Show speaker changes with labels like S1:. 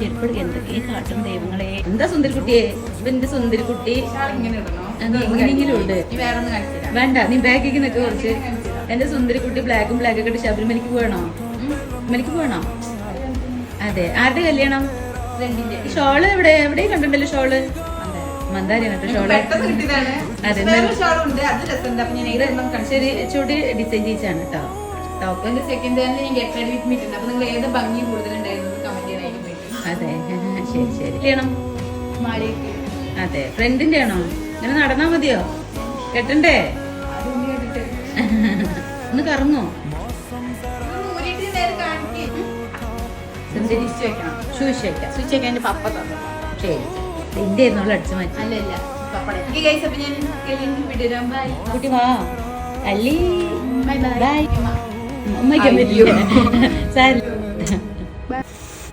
S1: ചെരുപ്പ് എന്തൊക്കെ കാട്ടും ദൈവങ്ങളെ? എന്താ സുന്ദരിക്കുട്ടിയെ? എന്റെ സുന്ദരിക്കുട്ടി. എങ്ങനെയെങ്കിലും ഉണ്ട് വേണ്ട നീ ബാഗേക്ക് നിൽക്കുക കുറച്ച്. എന്റെ സുന്ദരിക്കുട്ടി ബ്ലാക്കും ബ്ലാക്കും ഒക്കെ ഇട്ട് ശബരിമലയ്ക്ക് പോകണോ മലയ്ക്ക് പോകണോ അതെ. ആരുടെ കല്യാണം? ഷോൾ എവിടെ? എവിടെ കണ്ടിട്ടുണ്ടല്ലോ ഷോൾ. മന്ദാരിയാണ് കേട്ടോ
S2: ഷോൾ.
S1: അതെ, ശരി ചുടി ഡിസൈൻ ചെയ്യിച്ചാണ് കേട്ടോ. ടോപ്പ്
S2: സെക്കൻഡ് ഹാൻഡ് ഞാൻ ഗെറ്റ് റെഡി വിത്ത് മീറ്റ് ഉണ്ട്. അപ്പൊ നിങ്ങൾ ഏത് ഭംഗി പറ്റും
S1: അതെ. ശരി ശരി. അതെ. ഫ്രണ്ടിന്റെ ആണോ? ഇങ്ങനെ നടന്നാ മതിയോ? കെട്ടണ്ടേ? ഒന്ന് കറങ്ങോ? വെക്കാം.
S2: എന്റെ പപ്പ തന്നു.
S1: ശരി. എന്റെ ആയിരുന്നു അടിച്ചു മാറ്റി. കുട്ടി വാ. അല്ലി.
S2: ബൈ.
S1: ഉമ്മയ്ക്ക്. സാരി.